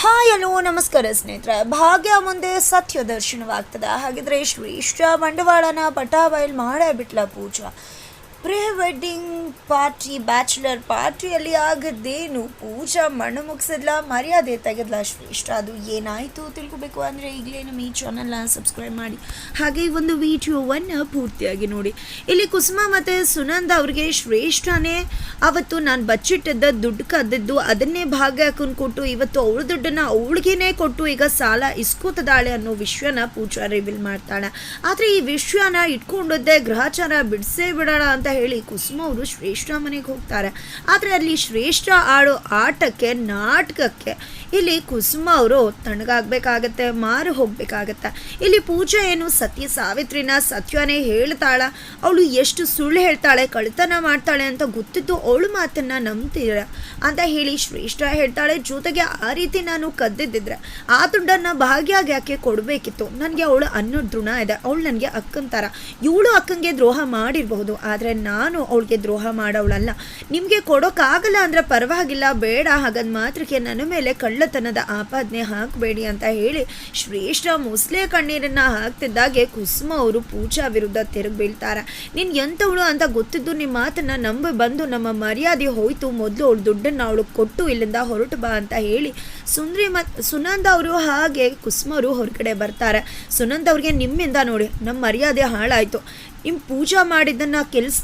Hi hello ನಮಸ್ಕಾರ ಸ್ನೇಹಿತರೆ ಭಾಗ್ಯ ಮುಂದೆ ಸತ್ಯ ದರ್ಶನವಾಗ್ತದೆ ಹಾಗಿದ್ರೆ ಶ್ರೇಷ್ಠ ಬಂಡವಾಳನ ಪಟಾಬೈಲ್ ಮಾಡೇ ಬಿಟ್ಲ Pooja pre wedding party, bachelor ಪಾರ್ಟಿಯಲ್ಲಿ ಆಗದ್ದೇನು ಪೂಜಾ ಮಣ್ಣು ಮುಗಿಸಿದ್ಲ? ಮರ್ಯಾದೆ ತೆಗೆದ್ಲ? ಶ್ರೇಷ್ಠ, ಅದು ಏನಾಯಿತು ತಿಳ್ಕೊಬೇಕು ಅಂದರೆ ಈಗಲೇ ನಮ್ಮ ಈ ಚಾನಲ್ನ ಸಬ್ಸ್ಕ್ರೈಬ್ ಮಾಡಿ. ಹಾಗೆ ಈ ಒಂದು ವಿಡಿಯೋವನ್ನು ಪೂರ್ತಿಯಾಗಿ ನೋಡಿ. ಇಲ್ಲಿ ಕುಸುಮ ಮತ್ತು ಸುನಂದ ಅವ್ರಿಗೆ ಶ್ರೇಷ್ಠನೇ, ಅವತ್ತು ನಾನು ಬಚ್ಚಿಟ್ಟಿದ್ದ ದುಡ್ಡು ಕದ್ದಿದ್ದು ಅದನ್ನೇ ಭಾಗ ಹಾಕೊಂಡು ಕೊಟ್ಟು, ಇವತ್ತು ಅವಳ ದುಡ್ಡನ್ನು ಅವಳಿಗೇನೆ ಕೊಟ್ಟು ಈಗ ಸಾಲ ಇಸ್ಕೋತದಾಳೆ ಅನ್ನೋ ವಿಷಯನ ಪೂಜಾ ರಿವೀಲ್ ಮಾಡ್ತಾಳೆ. ಆದರೆ ಈ ವಿಷಯನ ಇಟ್ಕೊಂಡದ್ದೇ ಗ್ರಹಚಾರ ಬಿಡಿಸೇ ಬಿಡೋಣ ಅಂತ ಹೇಳಿ ಕುಸುಮ ಅವರು ಶ್ರೇಷ್ಠ ಮನೆಗೆ ಹೋಗ್ತಾರೆ. ಆದರೆ ಅಲ್ಲಿ ಶ್ರೇಷ್ಠ ಆಡೋ ಆಟಕ್ಕೆ, ನಾಟಕಕ್ಕೆ ಇಲ್ಲಿ ಕುಸುಮ ಅವರು ತಣ್ಣಗಾಗಬೇಕಾಗತ್ತೆ ಮಾರು ಹೋಗಬೇಕಾಗತ್ತೆ. ಇಲ್ಲಿ ಪೂಜಾ ಏನು ಸತ್ಯ ಸಾವಿತ್ರಿನ ಸತ್ಯನೇ ಹೇಳ್ತಾಳ. ಅವಳು ಎಷ್ಟು ಸುಳ್ಳು ಹೇಳ್ತಾಳೆ ಕಳ್ತನ ಮಾಡ್ತಾಳೆ ಅಂತ ಗೊತ್ತಿದ್ದು ಅವಳು ಮಾತನ್ನ ನಂಬ್ತೀರ ಅಂತ ಹೇಳಿ ಶ್ರೇಷ್ಠ ಹೇಳ್ತಾಳೆ. ಜೊತೆಗೆ ಆ ರೀತಿ ನಾನು ಕದ್ದಿದ್ದಿದ್ರೆ ಆ ದುಡ್ಡನ್ನ ಭಾಗ್ಯಾಗ ಯಾಕೆ ಕೊಡಬೇಕಿತ್ತು? ನನಗೆ ಅವಳು ಅನ್ನೋ ದೃಣ ಇದೆ. ಅವಳು ನನಗೆ ಅಕ್ಕಂತಾರ. ಇವಳು ಅಕ್ಕಂಗೆ ದ್ರೋಹ ಮಾಡಿರಬಹುದು, ಆದರೆ ನಾನು ಅವಳಿಗೆ ದ್ರೋಹ ಮಾಡೋವಳಲ್ಲ. ನಿಮಗೆ ಕೊಡೋಕ್ಕಾಗಲ್ಲ ಅಂದರೆ ಪರವಾಗಿಲ್ಲ, ಬೇಡ. ಹಾಗಂದ್ ಮಾತ್ರಕ್ಕೆ ನನ್ನ ಮೇಲೆ ಕಳ್ಳತನದ ಆಪಾದನೆ ಹಾಕಬೇಡಿ ಅಂತ ಹೇಳಿ ಶ್ರೇಷ್ಠ ಮುಸ್ಲೆ ಕಣ್ಣೀರನ್ನ ಹಾಕ್ತಿದ್ದಾಗೆ ಕುಸುಮ ಅವರು ಪೂಜಾ ವಿರುದ್ಧ ತಿರುಗಿ ಬೀಳ್ತಾರೆ. ನೀನು ಎಂಥವಳು ಅಂತ ಗೊತ್ತಿದ್ದು ನಿಮ್ಮ ಮಾತನ್ನ ನಂಬಿ ಬಂದು ನಮ್ಮ ಮರ್ಯಾದೆ ಹೋಯ್ತು. ಮೊದಲು ಅವಳು ದುಡ್ಡನ್ನು ಅವಳು ಕೊಟ್ಟು ಇಲ್ಲಿಂದ ಹೊರಟು ಬಾ ಅಂತ ಹೇಳಿ ಸುಂದ್ರಿ ಮತ್ ಸುನಂದ ಅವರು ಹಾಗೆ ಕುಸುಮರು ಹೊರಗಡೆ ಬರ್ತಾರೆ. ಸುನಂದ ಅವ್ರಿಗೆ ನಿಮ್ಮಿಂದ ನೋಡಿ ನಮ್ಮ ಮರ್ಯಾದೆ ಹಾಳಾಯಿತು. ನಿಮ್ಮ ಪೂಜಾ ಮಾಡಿದ್ದನ್ನ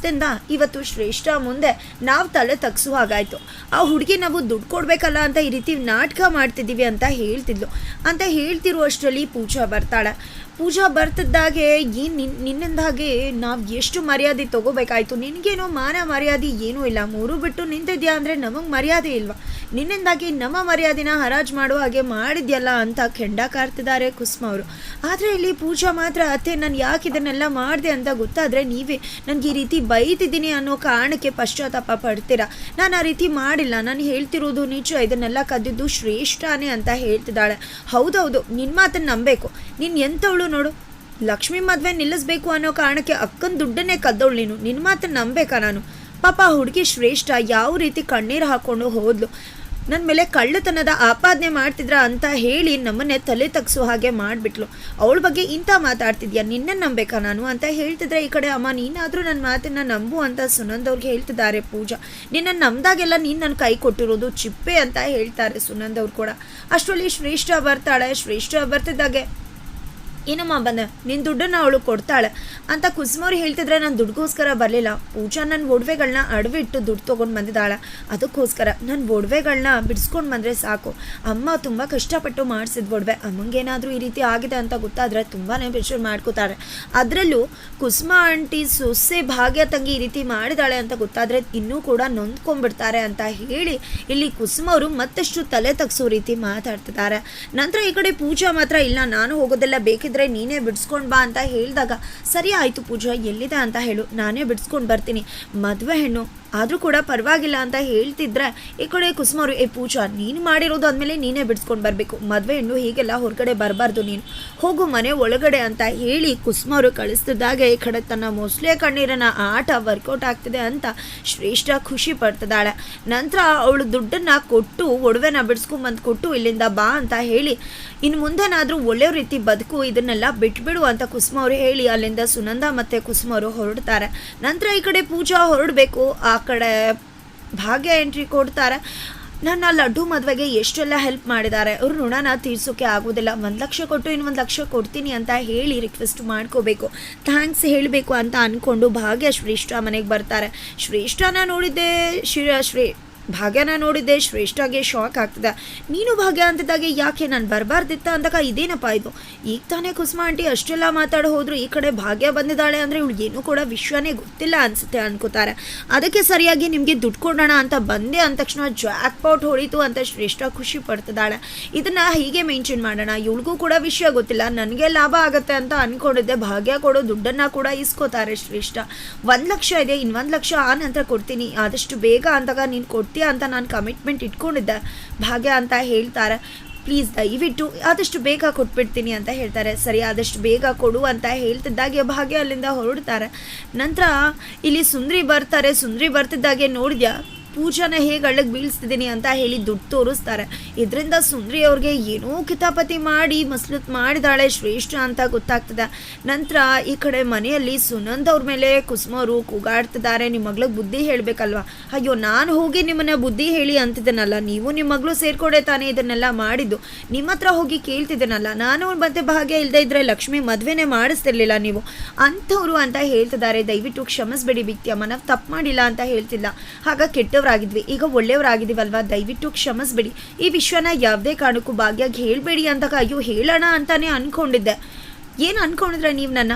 ಕೆಲಸದಿಂದ ಇವತ್ತು ಶ್ರೇಷ್ಠ ಮುಂದೆ ನಾವು ತಲೆ ತಗ್ಸು ಹಾಗಾಯ್ತು. ಆ ಹುಡುಗಿ ನಾವು ದುಡ್ಡು ಕೊಡಬೇಕಲ್ಲ ಅಂತ ಈ ರೀತಿ ನಾಟಕ ಮಾಡ್ತಿದ್ದೀವಿ ಅಂತ ಹೇಳ್ತಿದ್ಲು. ಅಂತ ಹೇಳ್ತಿರುವಷ್ಟರಲ್ಲಿ ಪೂಜಾ ಬರ್ತಾಳೆ. ಪೂಜಾ ಬರ್ತಿದ್ದಾಗೆ ಏನ್ ನಿನ್ ನಿನ್ನಿಂದಾಗೆ ನಾವು ಎಷ್ಟು ಮರ್ಯಾದೆ ತಗೋಬೇಕಾಯ್ತು? ನಿನಗೇನೋ ಮಾನ ಮರ್ಯಾದೆ ಏನೂ ಇಲ್ಲ. ಮೂರು ಬಿಟ್ಟು ನಿಂತಿದ್ಯಾ ಅಂದರೆ ನಮಗೆ ಮರ್ಯಾದೆ ಇಲ್ವಾ? ನಿನ್ನಿಂದಾಗಿ ನಮ್ಮ ಮರ್ಯಾದೆನ ಹರಾಜು ಮಾಡೋ ಹಾಗೆ ಮಾಡಿದ್ಯಲ್ಲ ಅಂತ ಕೆಂಡ ಕಾರ್ತಿದ್ದಾರೆ ಕುಸುಮ ಅವರು. ಆದರೆ ಇಲ್ಲಿ ಪೂಜಾ ಮಾತ್ರ, ಅತ್ತೆ ನಾನು ಯಾಕೆ ಇದನ್ನೆಲ್ಲ ಮಾಡಿದೆ ಅಂತ ಗೊತ್ತಾದರೆ ನೀವೇ, ನನಗೆ ಈ ರೀತಿ ಬೈತಿದ್ದೀನಿ ಅನ್ನೋ ಕಾರಣಕ್ಕೆ ಪಶ್ಚಾತ್ತಾಪ ಪಡ್ತೀರಾ? ನಾನು ಆ ರೀತಿ ಮಾಡಿಲ್ಲ, ನಾನು ಹೇಳ್ತಿರೋದು ನಿಜ, ಇದನ್ನೆಲ್ಲ ಕದ್ದಿದ್ದು ಶ್ರೇಷ್ಠನೇ ಅಂತ ಹೇಳ್ತಿದ್ದಾಳೆ. ಹೌದೌದು ನಿನ್ನ ಮಾತನ್ನು ನಂಬಬೇಕು. ನೀನು ಎಂಥವಳು ನೋಡು? ಲಕ್ಷ್ಮಿ ಮದುವೆ ನಿಲ್ಲಿಸ್ಬೇಕು ಅನ್ನೋ ಕಾರಣಕ್ಕೆ ಅಕ್ಕನ ದುಡ್ಡನ್ನೇ ಕದ್ದವಳು ನೀನು. ನಿನ್ನ ಮಾತನ್ನು ನಂಬೇಕಾ ನಾನು? ಪಾಪ ಹುಡುಗಿ ಶ್ರೇಷ್ಠ ಯಾವ ರೀತಿ ಕಣ್ಣೀರು ಹಾಕ್ಕೊಂಡು ಹೋದ್ಲು. ನನ್ನ ಮೇಲೆ ಕಳ್ಳತನದ ಆಪಾದನೆ ಮಾಡ್ತಿದ್ರ ಅಂತ ಹೇಳಿ ನಮ್ಮನ್ನೇ ತಲೆ ತಗ್ಸೋ ಹಾಗೆ ಮಾಡಿಬಿಟ್ಲು. ಅವಳ ಬಗ್ಗೆ ಇಂಥ ಮಾತಾಡ್ತಿದ್ಯಾ? ನಿನ್ನನ್ನು ನಂಬೇಕಾ ನಾನು ಅಂತ ಹೇಳ್ತಿದ್ರೆ ಈ ಕಡೆ ಅಮ್ಮ, ನೀನಾದರೂ ನನ್ನ ಮಾತನ್ನ ನಂಬು ಅಂತ ಸುನಂದ್ ಅವ್ರಿಗೆ ಹೇಳ್ತಿದ್ದಾರೆ ಪೂಜಾ. ನಿನ್ನ ನಂಬ್ದಾಗೆಲ್ಲ ನೀನು ನನ್ನ ಕೈ ಕೊಟ್ಟಿರೋದು ಚಿಪ್ಪೆ ಅಂತ ಹೇಳ್ತಾರೆ ಸುನಂದ್ ಅವ್ರು ಕೂಡ. ಅಷ್ಟರಲ್ಲಿ ಶ್ರೇಷ್ಠ ಬರ್ತಾಳೆ, ಶ್ರೇಷ್ಠ ಬರ್ತಿದ್ದಾಗೆ. ಏನಮ್ಮ ಬಂದೆ? ನಿನ್ನ ದುಡ್ಡನ್ನು ಅವಳು ಕೊಡ್ತಾಳೆ. ಅಂತ ಕುಸುಮವ್ರು ಹೇಳ್ತಿದ್ರೆ ನಾನು ದುಡ್ಗೋಸ್ಕರ ಬರಲಿಲ್ಲ. ಪೂಜಾ ನನ್ನ ಒಡವೆಗಳನ್ನ ಅಡವಿಟ್ಟು ದುಡ್ಡು ತೊಗೊಂಡು ಬಂದಿದ್ದಾಳೆ. ಅದಕ್ಕೋಸ್ಕರ ನನ್ನ ಒಡವೆಗಳನ್ನ ಬಿಡಿಸ್ಕೊಂಡು ಬಂದರೆ ಸಾಕು. ಅಮ್ಮ ತುಂಬ ಕಷ್ಟಪಟ್ಟು ಮಾಡಿಸಿದ ಒಡವೆ. ಅಮ್ಮಂಗೇನಾದರೂ ಈ ರೀತಿ ಆಗಿದೆ ಅಂತ ಗೊತ್ತಾದರೆ ತುಂಬಾ ಬೇಜಾರು ಮಾಡ್ಕೋತಾರೆ. ಅದರಲ್ಲೂ ಕುಸುಮ ಆಂಟಿ ಸೊಸೆ ಭಾಗ್ಯ ತಂಗಿ ಈ ರೀತಿ ಮಾಡಿದಾಳೆ ಅಂತ ಗೊತ್ತಾದರೆ ಇನ್ನೂ ಕೂಡ ನೊಂದ್ಕೊಂಡ್ಬಿಡ್ತಾರೆ ಅಂತ ಹೇಳಿ ಇಲ್ಲಿ ಕುಸುಮ ಅವರು ಮತ್ತಷ್ಟು ತಲೆ ತಗ್ಸೋ ರೀತಿ ಮಾತಾಡ್ತಿದ್ದಾರೆ. ನಂತರ ಈ ಕಡೆ ಪೂಜಾ ಮಾತ್ರ ಇಲ್ಲ. ನಾನು ಹೋಗೋದೆಲ್ಲ ನೀನೇ ಬಿಡಿಸ್ಕೊಂಡು ಬಾ ಅಂತ ಹೇಳಿದಾಗ, ಸರಿ ಆಯಿತು ಪೂಜಾ, ಎಲ್ಲಿದೆ? ಅಂತ ಹೇಳು. ನಾನೇ ಬಿಡಿಸ್ಕೊಂಡು ಬರ್ತೀನಿ. ಮದುವೆ ಹೆಣ್ಣು ಆದರೂ ಕೂಡ ಪರವಾಗಿಲ್ಲ ಅಂತ ಹೇಳ್ತಿದ್ರೆ ಈ ಕಡೆ ಕುಸುಮರು ಏ ಪೂಜಾ, ನೀನು ಮಾಡಿರೋದು ಅಂದಮೇಲೆ ನೀನೇ ಬಿಡಿಸ್ಕೊಂಡು ಬರಬೇಕು. ಮದುವೆ ಹೆಣ್ಣು ಹೀಗೆಲ್ಲ ಹೊರಗಡೆ ಬರಬಾರ್ದು ನೀನು. ಹೋಗು ಮನೆ ಒಳಗಡೆ ಅಂತ ಹೇಳಿ ಕುಸುಮರು ಕಳಿಸ್ತಿದ್ದಾಗೆ ಈ ಕಡೆ ತನ್ನ ಮೊಸಳೆ ಕಣ್ಣೀರನ ಆಟ ವರ್ಕೌಟ್ ಆಗ್ತಿದೆ ಅಂತ ಶ್ರೇಷ್ಠ ಖುಷಿ ಪಡ್ತಿದ್ದಾಳೆ. ನಂತರ ಅವಳು ದುಡ್ಡನ್ನು ಕೊಟ್ಟು, ಒಡವೆನ ಬಿಡಿಸ್ಕೊಂಬಂದು ಕೊಟ್ಟು ಇಲ್ಲಿಂದ ಬಾ ಅಂತ ಹೇಳಿ, ಇನ್ನು ಮುಂದೆನಾದರೂ ಒಳ್ಳೆಯ ರೀತಿ ಬದುಕು ಇದನ್ನೆಲ್ಲ ಬಿಟ್ಬಿಡು ಅಂತ ಕುಸುಮ ಅವರು ಹೇಳಿ, ಅಲ್ಲಿಂದ ಸುನಂದ ಮತ್ತು ಕುಸುಮ ಅವರು ಹೊರಡ್ತಾರೆ. ನಂತರ ಈ ಕಡೆ ಪೂಜಾ ಹೊರಡಬೇಕು. ಕಡೆ ಭಾಗ್ಯ ಎಂಟ್ರಿ ಕೊಡ್ತಾರೆ. ನನ್ನ ಲಡ್ಡು ಮದುವೆಗೆ ಎಷ್ಟೆಲ್ಲ ಹೆಲ್ಪ್ ಮಾಡಿದ್ದಾರೆ. ಅವ್ರ ಋಣನ ತೀರ್ಸೋಕೆ ಆಗೋದಿಲ್ಲ ಒಂದು ಲಕ್ಷ ಕೊಟ್ಟು ಇನ್ನು ಒಂದು ಲಕ್ಷ ಕೊಡ್ತೀನಿ ಅಂತ ಹೇಳಿ ರಿಕ್ವೆಸ್ಟ್ ಮಾಡ್ಕೋಬೇಕು. ಥ್ಯಾಂಕ್ಸ್ ಹೇಳಬೇಕು ಅಂತ ಅಂದ್ಕೊಂಡು ಭಾಗ್ಯ ಶ್ರೇಷ್ಠ ಮನೆಗೆ ಬರ್ತಾರೆ. ಶ್ರೇಷ್ಠನ ನೋಡಿದ್ದೆ ಶ್ರೀ ಶ್ರೀ ಭಾಗ್ಯನ ನೋಡಿದ್ದೆ, ಶ್ರೇಷ್ಠಗೆ ಶಾಕ್ ಆಗ್ತದೆ. ನೀನು ಭಾಗ್ಯ ಅಂತಿದ್ದಾಗೆ ಯಾಕೆ ನಾನು ಬರಬಾರ್ದಿತ್ತ ಅಂದಾಗ ಇದೇನಪ್ಪ ಇದು? ಈಗ ತಾನೇ ಕುಸುಮ ಆಂಟಿ ಅಷ್ಟೆಲ್ಲ ಮಾತಾಡಿ ಹೋದ್ರು ಈ ಕಡೆ ಭಾಗ್ಯ ಬಂದಿದ್ದಾಳೆ ಅಂದರೆ ಇವಳು ಏನೂ ಕೂಡ ವಿಶ್ವನೇ ಗೊತ್ತಿಲ್ಲ ಅನಿಸುತ್ತೆ ಅನ್ಕೋತಾರೆ. ಅದಕ್ಕೆ ಸರಿಯಾಗಿ ನಿಮಗೆ ದುಡ್ಡು ಕೊಡೋಣ ಅಂತ ಬಂದೆ ಅಂದ ತಕ್ಷಣ ಜಾಕ್ ಪೌಟ್ ಹೊಡಿತು ಅಂತ ಶ್ರೇಷ್ಠ ಖುಷಿ ಪಡ್ತಿದ್ದಾಳೆ. ಇದನ್ನು ಹೀಗೆ ಮೇಂಟೈನ್ ಮಾಡೋಣ, ಇವಳಿಗೂ ಕೂಡ ವಿಷಯ ಗೊತ್ತಿಲ್ಲ, ನನಗೆ ಲಾಭ ಆಗುತ್ತೆ ಅಂತ ಅಂದ್ಕೊಂಡಿದ್ದೆ ಭಾಗ್ಯ ಕೊಡೋ ದುಡ್ಡನ್ನು ಕೂಡ ಇಸ್ಕೋತಾರೆ ಶ್ರೇಷ್ಠ. ಒಂದು ಲಕ್ಷ ಇದೆ, ಇನ್ನೊಂದು ಲಕ್ಷ ಆ ನಂತರ ಕೊಡ್ತೀನಿ, ಆದಷ್ಟು ಬೇಗ ಅಂದಾಗ ನೀನು ಕೊಡ್ತೀಯ ಅಂತ ನಾನು ಕಮಿಟ್ಮೆಂಟ್ ಇಟ್ಕೊಂಡಿದ್ದೆ. ಭಾಗ್ಯ ಅಂತ ಹೇಳ್ತಾರೆ. ಪ್ಲೀಸ್ ದಯವಿಟ್ಟು ಆದಷ್ಟು ಬೇಗ ಕೊಟ್ಬಿಡ್ತೀನಿ ಅಂತ ಹೇಳ್ತಾರೆ. ಸರಿ, ಆದಷ್ಟು ಬೇಗ ಕೊಡು ಅಂತ ಹೇಳ್ತಿದ್ದಾಗೆ ಭಾಗ್ಯ ಅಲ್ಲಿಂದ ಹೊರಡ್ತಾರೆ. ನಂತರ ಇಲ್ಲಿ ಸುಂದ್ರಿ ಬರ್ತಾರೆ. ಸುಂದ್ರಿ ಬರ್ತಿದ್ದಾಗೆ ನೋಡಿದ್ಯಾ? ಪೂಜಾನ ಹೇಗೆ ಅಳ್ಳಗೆ ಬೀಳಿಸ್ತಿದ್ದೀನಿ ಅಂತ ಹೇಳಿ ದುಡ್ಡು ತೋರಿಸ್ತಾರೆ. ಇದರಿಂದ ಸುಂದ್ರಿ ಅವ್ರಿಗೆ ಏನೋ ಕಿತಾಪತಿ ಮಾಡಿ ಮಸ್ಲತ್ ಮಾಡಿದಾಳೆ ಶ್ರೇಷ್ಠ ಅಂತ ಗೊತ್ತಾಗ್ತದೆ. ನಂತರ ಈ ಕಡೆ ಮನೆಯಲ್ಲಿ ಸುನಂದ್ ಅವ್ರ ಮೇಲೆ ಕುಸುಮ ಅವರು ಕೂಗಾಡ್ತಿದ್ದಾರೆ. ನಿಮ್ಮ ಮಗ್ಳಿಗೆ ಬುದ್ಧಿ ಹೇಳಬೇಕಲ್ವಾ? ಅಯ್ಯೋ, ನಾನು ಹೋಗಿ ನಿಮ್ಮನ್ನ ಬುದ್ಧಿ ಹೇಳಿ ಅಂತಿದ್ದೇನಲ್ಲ. ನೀವು ನಿಮ್ಮ ಮಗಳು ಸೇರ್ಕೊಡೆ ತಾನೇ ಇದನ್ನೆಲ್ಲ ಮಾಡಿದ್ದು. ನಿಮ್ಮ ಹತ್ರ ಹೋಗಿ ಕೇಳ್ತಿದ್ದೇನಲ್ಲ. ನಾನು ಮತ್ತೆ ಭಾಗ್ಯ ಇಲ್ಲದೆ ಇದ್ರೆ ಲಕ್ಷ್ಮಿ ಮದುವೆನೆ ಮಾಡಿಸ್ತಿರ್ಲಿಲ್ಲ ನೀವು. ಅಂಥವ್ರು ಅಂತ ಹೇಳ್ತಿದ್ದಾರೆ. ದಯವಿಟ್ಟು ಕ್ಷಮಿಸ್ಬೇಡಿ ವಿಕ್ತಿಯಮ್ಮ ನಾವು ತಪ್ಪು ಮಾಡಿಲ್ಲ ಅಂತ ಹೇಳ್ತಿಲ್ಲ. ಆಗ ಕೆಟ್ಟವರಾಗಿದ್ವಿ ಈಗ ಒಳ್ಳೆಯವರಾಗಿದ್ದೀವಲ್ವಾ? ದಯವಿಟ್ಟು ಕ್ಷಮಿಸ್ಬಿಡಿ. ಈ ವಿಷಯನ ಯಾವುದೇ ಕಾರಣಕ್ಕೂ ಭಾಗ್ಯಾಗಿ ಹೇಳಬೇಡಿ ಅಂದಾಗ ಅಯ್ಯೋ ಹೇಳೋಣ ಅಂತಾನೆ ಅನ್ಕೊಂಡಿದ್ದೆ. ಏನು ಅನ್ಕೊಂಡಿದ್ರೆ ನೀವು ನನ್ನ?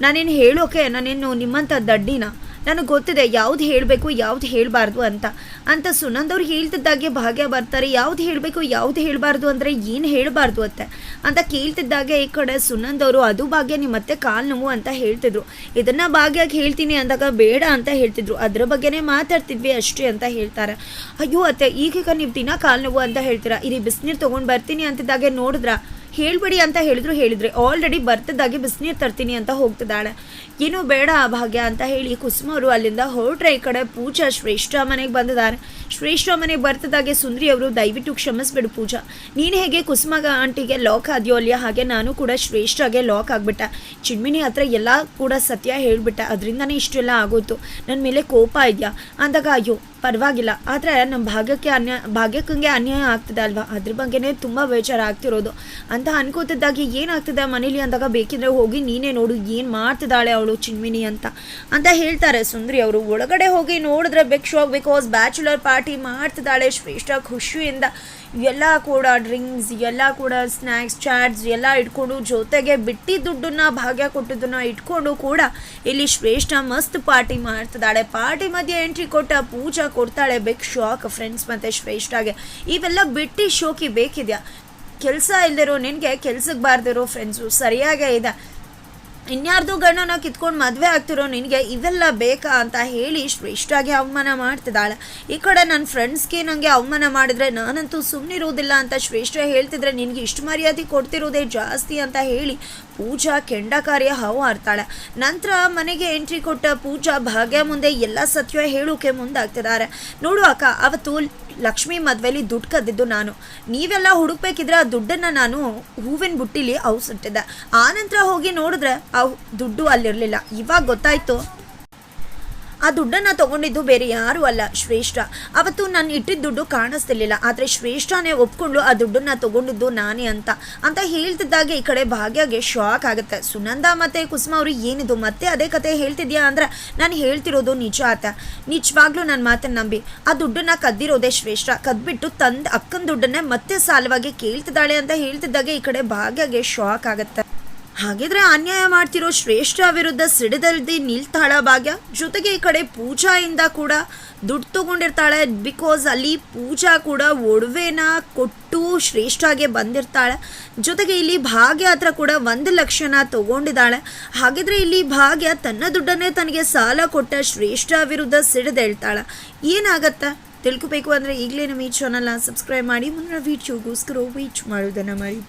ನಾನೇನು ಹೇಳೋಕೆ? ನಾನೇನು ನಿಮ್ಮಂಥ ದಡ್ಡಿನ? ನನಗೆ ಗೊತ್ತಿದೆ, ಯಾವ್ದು ಹೇಳಬೇಕು, ಯಾವ್ದು ಹೇಳಬಾರ್ದು ಅಂತ. ಅಂತ ಸುನಂದ್ ಅವ್ರು ಹೇಳ್ತಿದ್ದಾಗೆ ಭಾಗ್ಯ ಬರ್ತಾರೆ, ಯಾವ್ದು ಹೇಳಬೇಕು, ಯಾವ್ದು ಹೇಳಬಾರ್ದು ಅಂದರೆ ಏನು ಹೇಳಬಾರ್ದು ಅತ್ತೆ? ಅಂತ ಕೇಳ್ತಿದ್ದಾಗೆ ಈ ಕಡೆ ಸುನಂದ್ ಅವರು, ಅದು ಭಾಗ್ಯ ನಿಮ್ಮ ಮತ್ತೆ ಕಾಲು ನೋವು ಅಂತ ಹೇಳ್ತಿದ್ರು. ಇದನ್ನ ಭಾಗ್ಯಾಗ ಹೇಳ್ತೀನಿ ಅಂದಾಗ ಬೇಡ ಅಂತ ಹೇಳ್ತಿದ್ರು. ಅದ್ರ ಬಗ್ಗೆನೇ ಮಾತಾಡ್ತಿದ್ವಿ ಅಷ್ಟೇ ಅಂತ ಹೇಳ್ತಾರೆ. ಅಯ್ಯೋ ಅತ್ತೆ, ಈಗೀಗ ನೀವು ದಿನ ಕಾಲು ನೋವು ಅಂತ ಹೇಳ್ತೀರಾ? ಇಲ್ಲಿ ಬಿಸಿನೀರು ತೊಗೊಂಡು ಬರ್ತೀನಿ ಅಂತಿದ್ದಾಗೆ ನೋಡಿದ್ರಾ? ಹೇಳ್ಬೇಡಿ ಅಂತ ಹೇಳಿದ್ರು, ಹೇಳಿದ್ರೆ. ಆಲ್ರೆಡಿ ಬರ್ತದಾಗಿ ಬಿಸಿನೀರು ತರ್ತೀನಿ ಅಂತ ಹೋಗ್ತಿದ್ದಾಳೆ. ಏನು ಬೇಡ ಭಾಗ್ಯ ಅಂತ ಹೇಳಿ ಕುಸುಮ ಅವರು ಅಲ್ಲಿಂದ ಹೊರಟ್ರೆ ಈ ಕಡೆ ಪೂಜಾ ಶ್ರೇಷ್ಠ ಮನೆಗೆ ಬಂದಿದ್ದಾರೆ. ಶ್ರೇಷ್ಠ ಮನೆಗೆ ಬರ್ತದಾಗೆ ಸುಂದ್ರಿ ಅವರು ದಯವಿಟ್ಟು ಕ್ಷಮಿಸ್ಬಿಡು ಪೂಜಾ. ನೀನು ಹೇಗೆ ಕುಸುಮಗ ಆಂಟಿಗೆ ಲಾಕ್ ಆದ್ಯೋ ಅಲ್ಲಿಯ ಹಾಗೆ ನಾನು ಕೂಡ ಶ್ರೇಷ್ಠಗೆ ಲಾಕ್ ಆಗಿಬಿಟ್ಟೆ. ಚಿಣ್ಮಿನಿ ಹತ್ರ ಎಲ್ಲ ಕೂಡ ಸತ್ಯ ಹೇಳ್ಬಿಟ್ಟ. ಅದರಿಂದನೇ ಇಷ್ಟೆಲ್ಲ ಆಗೋಯ್ತು. ನನ್ನ ಮೇಲೆ ಕೋಪ ಇದೆಯಾ? ಅಂದಾಗ, ಅಯ್ಯೋ ಪರವಾಗಿಲ್ಲ. ಆದರೆ ನಮ್ಮ ಭಾಗ್ಯಕ್ಕೆ ಅನ್ಯಾಯ ಭಾಗ್ಯಕ್ಕಂಗೆ ಅನ್ಯಾಯ ಆಗ್ತದೆ ಅಲ್ವಾ? ಅದ್ರ ಬಗ್ಗೆನೇ ತುಂಬ ಬೇಜಾರಾಗ್ತಿರೋದು. ಅಂತ ಅನ್ಕೋತಿದ್ದಾಗೆ ಏನಾಗ್ತದೆ ಮನೇಲಿ ಅಂದಾಗ ಬೇಕಿದ್ರೆ ಹೋಗಿ ನೀನೇ ನೋಡು, ಏನು ಮಾಡ್ತಿದ್ದಾಳೆ ಅವಳು ಚಿನ್ಮಿನಿ ಅಂತ. ಅಂತ ಹೇಳ್ತಾರೆ. ಸುಂದ್ರಿ ಅವರು ಒಳಗಡೆ ಹೋಗಿ ನೋಡಿದ್ರೆ ಬೆಕ್ ಶೋ ಬಿಕಾಸ್ ಬ್ಯಾಚುಲರ್ ಪಾರ್ಟಿ ಮಾಡ್ತಿದ್ದಾಳೆ ಶ್ರೇಷ್ಠ ಖುಷಿಯಿಂದ. ಎಲ್ಲ ಕೂಡ ಡ್ರಿಂಕ್ಸ್ ಎಲ್ಲ ಕೂಡ ಸ್ನ್ಯಾಕ್ಸ್ ಚಾಟ್ಸ್ ಎಲ್ಲ ಇಟ್ಕೊಂಡು ಜೊತೆಗೆ ಬಿಟ್ಟಿ ದುಡ್ಡನ್ನ ಭಾಗ್ಯ ಕೊಟ್ಟಿದ್ದನ್ನ ಇಟ್ಕೊಂಡು ಕೂಡ ಇಲ್ಲಿ ಶ್ರೇಷ್ಠ ಮಸ್ತ್ ಪಾರ್ಟಿ ಮಾಡ್ತಿದ್ದಾಳೆ. ಪಾರ್ಟಿ ಮಧ್ಯೆ ಎಂಟ್ರಿ ಕೊಟ್ಟ ಪೂಜಾ ಕೊಡ್ತಾಳೆ. ಬೆಕ್ ಶಾಕ್ ಫ್ರೆಂಡ್ಸ್ ಮತ್ತು ಶ್ರೇಷ್ಠಗೆ. ಇವೆಲ್ಲ ಬಿಟ್ಟಿ ಶೋಕಿ ಬೇಕಿದೆಯಾ? ಕೆಲಸ ಇಲ್ದಿರೋ ನಿನಗೆ ಕೆಲ್ಸಕ್ಕೆ ಬಾರ್ದಿರೋ ಫ್ರೆಂಡ್ಸು ಸರಿಯಾಗೇ ಇದೆ. ಇನ್ಯಾರ್ದು ಗಂಡನ ಕಿತ್ಕೊಂಡು ಮದುವೆ ಆಗ್ತಿರೋ ನಿನಗೆ ಇವೆಲ್ಲ ಬೇಕಾ ಅಂತ ಹೇಳಿ ಶ್ರೇಷ್ಠಾಗಿ ಅವಮಾನ ಮಾಡ್ತಿದ್ದಾಳೆ. ಈ ಕಡೆ ನನ್ನ ಫ್ರೆಂಡ್ಸ್ಗೆ ನನಗೆ ಅವಮಾನ ಮಾಡಿದ್ರೆ ನಾನಂತೂ ಸುಮ್ಮನಿರೋದಿಲ್ಲ ಅಂತ ಶ್ರೇಷ್ಠ ಹೇಳ್ತಿದ್ರೆ ನಿನಗೆ ಇಷ್ಟು ಮರ್ಯಾದೆ ಕೊಡ್ತಿರೋದೇ ಜಾಸ್ತಿ ಅಂತ ಹೇಳಿ ಪೂಜಾ ಕೆಂಡ ಕಾರ್ಯ ಹಾವು ಆಡ್ತಾಳೆ. ನಂತರ ಮನೆಗೆ ಎಂಟ್ರಿ ಕೊಟ್ಟ ಪೂಜಾ ಭಾಗ್ಯ ಮುಂದೆ ಎಲ್ಲ ಸತ್ಯ ಹೇಳೋಕೆ ಮುಂದಾಗ್ತಿದ್ದಾರೆ. ನೋಡು ಅಕ್ಕ, ಅವತ್ತು ಲಕ್ಷ್ಮಿ ಮದುವೆಲಿ ದುಡ್ಡು ಕದ್ದಿದ್ದು ನಾನು. ನೀವೆಲ್ಲ ಹುಡುಕ್ಬೇಕಿದ್ರೆ ಆ ದುಡ್ಡನ್ನು ನಾನು ಹೂವಿನ ಬುಟ್ಟಿಲಿ ಔಸಿಟ್ಟಿದ್ದೆ. ಆ ನಂತರ ಹೋಗಿ ನೋಡಿದ್ರೆ ಆ ದುಡ್ಡು ಅಲ್ಲಿರಲಿಲ್ಲ. ಇವಾಗ ಗೊತ್ತಾಯ್ತು. ಆ ದುಡ್ಡನ್ನು ತಗೊಂಡಿದ್ದು ಬೇರೆ ಯಾರೂ ಅಲ್ಲ, ಶ್ರೇಷ್ಠ. ಅವತ್ತು ನಾನು ಇಟ್ಟಿದ್ದ ದುಡ್ಡು ಕಾಣಿಸ್ತಿರ್ಲಿಲ್ಲ, ಆದರೆ ಶ್ರೇಷ್ಠನೇ ಒಪ್ಕೊಂಡು ಆ ದುಡ್ಡನ್ನ ತಗೊಂಡಿದ್ದು ನಾನೇ ಅಂತ. ಅಂತ ಹೇಳ್ತಿದ್ದಾಗೆ ಈ ಕಡೆ ಭಾಗ್ಯಗೆ ಶಾಕ್ ಆಗುತ್ತೆ. ಸುನಂದ ಮತ್ತು ಕುಸುಮ ಅವರು ಏನಿದು, ಮತ್ತೆ ಅದೇ ಕತೆ ಹೇಳ್ತಿದ್ಯಾ ಅಂದ್ರೆ ನಾನು ಹೇಳ್ತಿರೋದು ನಿಜ ಆತ. ನಿಜವಾಗ್ಲೂ ನನ್ನ ಮಾತನ್ನು ನಂಬಿ. ಆ ದುಡ್ಡನ್ನ ಕದ್ದಿರೋದೇ ಶ್ರೇಷ್ಠ. ಕದ್ಬಿಟ್ಟು ತಂದು ಅಕ್ಕನ ದುಡ್ಡನ್ನೇ ಮತ್ತೆ ಸಾಲವಾಗಿ ಕೇಳ್ತಿದ್ದಾಳೆ ಅಂತ ಹೇಳ್ತಿದ್ದಾಗೆ ಈ ಕಡೆ ಭಾಗ್ಯಗೆ ಶಾಕ್ ಆಗುತ್ತೆ. ಹಾಗಿದ್ರೆ ಅನ್ಯಾಯ ಮಾಡ್ತಿರೋ ಶ್ರೇಷ್ಠ ವಿರುದ್ಧ ಸಿಡಿದಲ್ದಿ ನಿಲ್ತಾಳ ಭಾಗ್ಯ. ಜೊತೆಗೆ ಈ ಕಡೆ ಪೂಜಾಯಿಂದ ಕೂಡ ದುಡ್ಡು ತಗೊಂಡಿರ್ತಾಳೆ ಬಿಕಾಸ್ ಅಲ್ಲಿ ಪೂಜಾ ಕೂಡ ಒಡವೆನ ಕೊಟ್ಟು ಶ್ರೇಷ್ಠಾಗೆ ಬಂದಿರ್ತಾಳೆ. ಜೊತೆಗೆ ಇಲ್ಲಿ ಭಾಗ್ಯ ಹತ್ರ ಕೂಡ ಒಂದು ಲಕ್ಷನ ತಗೊಂಡಿದ್ದಾಳೆ. ಹಾಗಿದ್ರೆ ಇಲ್ಲಿ ಭಾಗ್ಯ ತನ್ನ ದುಡ್ಡನ್ನೇ ತನಗೆ ಸಾಲ ಕೊಟ್ಟ ಶ್ರೇಷ್ಠ ವಿರುದ್ಧ ಸಿಡಿದೇಳ್ತಾಳೆ. ಏನಾಗತ್ತೆ? ತಿಳ್ಕೊಬೇಕು ಅಂದರೆ ಈಗಲೇ ನಮ್ಮ ಈ ಚಾನಲ್ನ ಸಬ್ಸ್ಕ್ರೈಬ್ ಮಾಡಿ. ಮುಂದಿನ ವೀಡಿಯೋಗೋಸ್ಕರ ವೀಚ್ ಮಾಡೋದನ್ನು ಮಾಡಿ